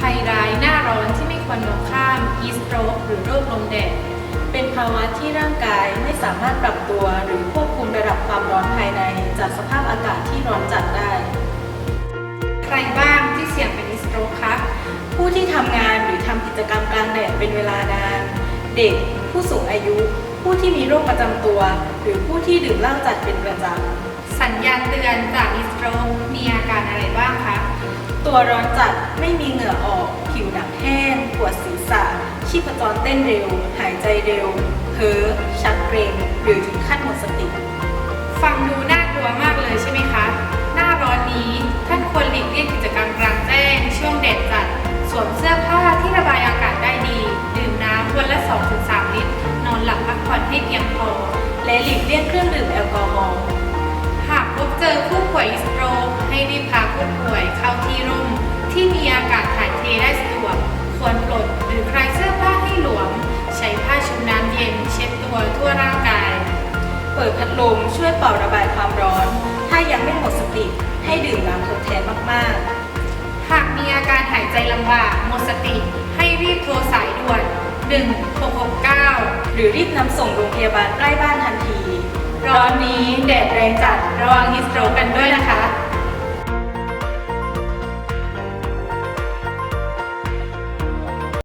ภัยร้ายหน้าร้อนที่ไม่ควรมองข้ามอีสโตรกหรือโรคลมแดด เป็นภาวะที่ร่างกายไม่สามารถปรับตัวหรือควบคุมระดับความร้อนภายใน จากสภาพอากาศที่ร้อนจัดได้ ใครบ้างที่เสี่ยงเป็นอีสโตรกคะผู้ที่ทำงานหรือทำกิจกรรมกลางแดดเป็นเวลานาน เด็ก ผู้สูงอายุ ผู้ที่มีโรคประจำตัว หรือผู้ที่ดื่มเหล้าจัดเป็นประจำสัญญาณเตือนจาก ตัวร้อนจัดไม่มีเหงื่อออก ผิวหนังแห้งปวดศีรษะ ชีพจรเต้นเร็ว หายใจเร็วเพ้อชักเกร็งหรือถึงขั้นหมดสติ ฟังดูน่ากลัวมากเลยใช่ไหมคะ หน้าร้อนนี้ท่านควรหลีกเลี่ยงกิจกรรมกลางแจ้ง ช่วงแดดจัด สวมเสื้อผ้าที่ระบายอากาศได้ดี ดื่มน้ำวันละ 2-3 ลิตร นอนหลับพักผ่อนให้เพียงพอ และหลีกเลี่ยงเครื่องดื่มแอลกอฮอล์ ปิดพัดลมช่วยเป่าระบายความร้อน ถ้ายังไม่หมดสติให้ดื่มน้ำทดแทนมากๆ หากมีอาการหายใจลำบากหมดสติ ให้รีบโทรสายด่วน 1669 หรือรีบนำส่งโรงพยาบาลใกล้บ้านทันที ร้อนนี้แดดแรงจัดระวังฮิสโตรกันด้วยนะคะ